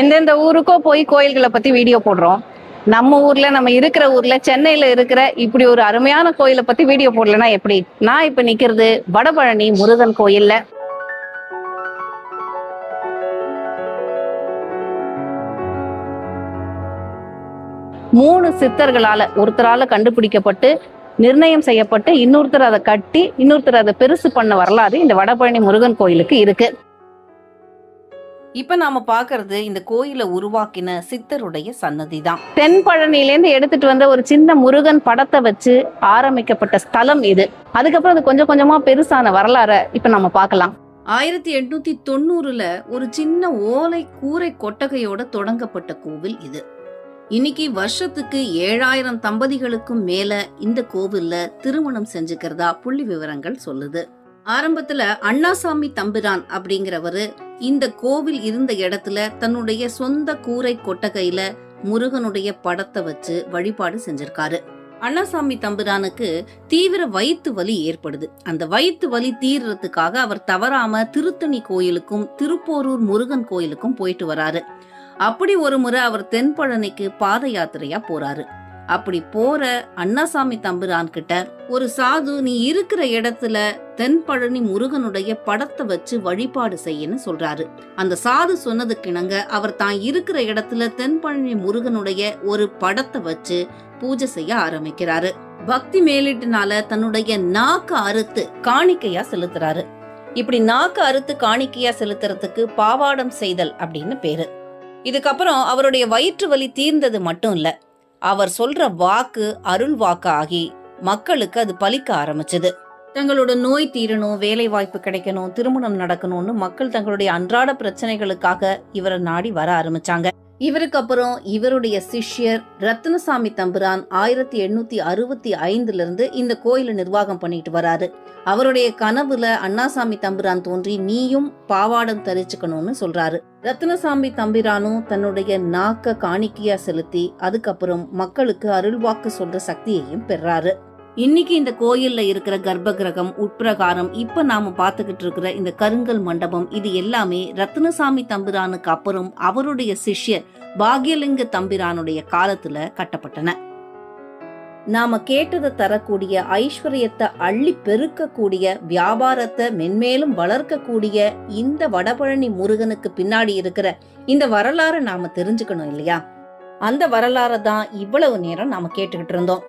எந்தெந்த ஊருக்கோ போய் கோயில்களை பத்தி வீடியோ போடுறோம். நம்ம ஊர்ல நம்ம இருக்கிற ஊர்ல சென்னையில இருக்கிற இப்படி ஒரு அருமையான கோயிலை பத்தி வீடியோ போடலன்னா எப்படி? நான் இப்ப நிக்கிறது வடபழனி முருகன் கோயில்ல. மூணு சித்தர்களால ஒருத்தரால கண்டுபிடிக்கப்பட்டு நிர்ணயம் செய்யப்பட்டு இன்னொருத்தர் அதை கட்டி இன்னொருத்தர் அதை பெருசு பண்ண வரலாறு இந்த வடபழனி முருகன் கோயிலுக்கு இருக்கு. இப்ப நாம பாக்குறது இந்த கோயிலை உருவாக்கின சித்தருடைய சன்னதி தான் தென்பழனிலேருந்து எடுத்துட்டு வந்த ஒரு சின்ன முருகன் படத்தை வச்சு ஆரம்பிக்கப்பட்ட ஸ்தலம் இது. அதுக்கப்புறம் அது கொஞ்சம் கொஞ்சமா பெருசான வரலாற இப்ப நம்ம பார்க்கலாம். ஆயிரத்தி எட்நூத்தி தொண்ணூறுல ஒரு சின்ன ஓலை கூரை கொட்டகையோட தொடங்கப்பட்ட கோவில் இது. இன்னைக்கு வருஷத்துக்கு ஏழாயிரம் தம்பதிகளுக்கும் மேல இந்த கோவில்ல திருமணம் செஞ்சுக்கிறதா புள்ளி விவரங்கள் சொல்லுது. ஆரம்பத்துல அண்ணாசாமி தம்பிரான் அப்படிங்கிறவரு இந்த கோவில் இருந்த இடத்துல தன்னுடைய சொந்த கூரை கொட்டகையில முருகனுடைய படத்தை வச்சு வழிபாடு செஞ்சிருக்காரு. அண்ணாசாமி தம்பிரானுக்கு தீவிர வயிற்று வலி ஏற்படுது. அந்த வயிற்று வலி தீர்றதுக்காக அவர் தவறாம திருத்தணி கோயிலுக்கும் திருப்போரூர் முருகன் கோயிலுக்கும் போயிட்டு வராரு. அப்படி ஒரு முறை அவர் தென்பழனிக்கு பாத யாத்திரையா போறாரு. அப்படி போற அண்ணாசாமி தம்பிரான் கிட்ட ஒரு சாது நீ இருக்கிற இடத்துல தென்பழனி முருகனுடைய படத்தை வச்சு வழிபாடு செய்யன்னு சொல்றாரு. அந்த சாது சொன்னதுக்கு இணங்க அவர் தான் இருக்கிற இடத்துல தென்பழனி முருகனுடைய ஒரு படத்தை வச்சு பூஜை செய்ய ஆரம்பிக்கிறாரு. பக்தி மேலிட்டுனால தன்னுடைய நாக்கு அறுத்து காணிக்கையா செலுத்துறாரு. இப்படி நாக்கு அறுத்து காணிக்கையா செலுத்துறதுக்கு பாவாடம் செய்தல் அப்படின்னு பேரு. இதுக்கப்புறம் அவருடைய வயிற்று வலி தீர்ந்தது மட்டும் இல்ல அவர் சொல்ற வாக்கு அருள் வாக்கு ஆகி மக்களுக்கு அது பலிக்க ஆரம்பிச்சது. தங்களோட நோய் தீரணும் வேலை வாய்ப்பு கிடைக்கணும் திருமணம் நடக்கணும்னு மக்கள் தங்களுடைய அன்றாட பிரச்சனைகளுக்காக இவரை நாடி வர ஆரம்பிச்சாங்க. இவருக்கு அப்புறம் இவருடைய சிஷ்யர் ரத்னசாமி தம்பிரான் ஆயிரத்தி எண்ணூத்தி அறுபத்தி ஐந்துல இருந்து இந்த கோயிலை நிர்வாகம் பண்ணிட்டு வராரு. அவருடைய கனவுல அண்ணாசாமி தம்பிரான் தோன்றி நீயும் பாவாடம் தரிச்சுக்கணும்னு சொல்றாரு. ரத்னசாமி தம்பிரானும் தன்னுடைய நாக்க காணிக்கையா செலுத்தி அதுக்கப்புறம் மக்களுக்கு அருள்வாக்கு சொல்ற சக்தியையும் பெறாரு. இன்னைக்கு இந்த கோயில்ல இருக்கிற கர்ப்பகிரகம் உட்பிரகாரம் இப்ப நாம பாத்துக்கிட்டு இருக்கிற இந்த கருங்கல் மண்டபம் இது எல்லாமே ரத்னசாமி தம்பிரானுக்கு அப்புறம் அவருடைய சிஷ்யர் பாக்யலிங்க தம்பிரானுடைய காலத்துல கட்டப்பட்டன. நாம கேட்டதை தரக்கூடிய ஐஸ்வர்யத்தை அள்ளி பெருக்கக்கூடிய வியாபாரத்தை மென்மேலும் வளர்க்கக்கூடிய இந்த வடபழனி முருகனுக்கு பின்னாடி இருக்கிற இந்த வரலாறை நாம தெரிஞ்சுக்கணும் இல்லையா? அந்த வரலாறை தான் இவ்வளவு நேரம் நாம கேட்டுக்கிட்டு இருந்தோம்.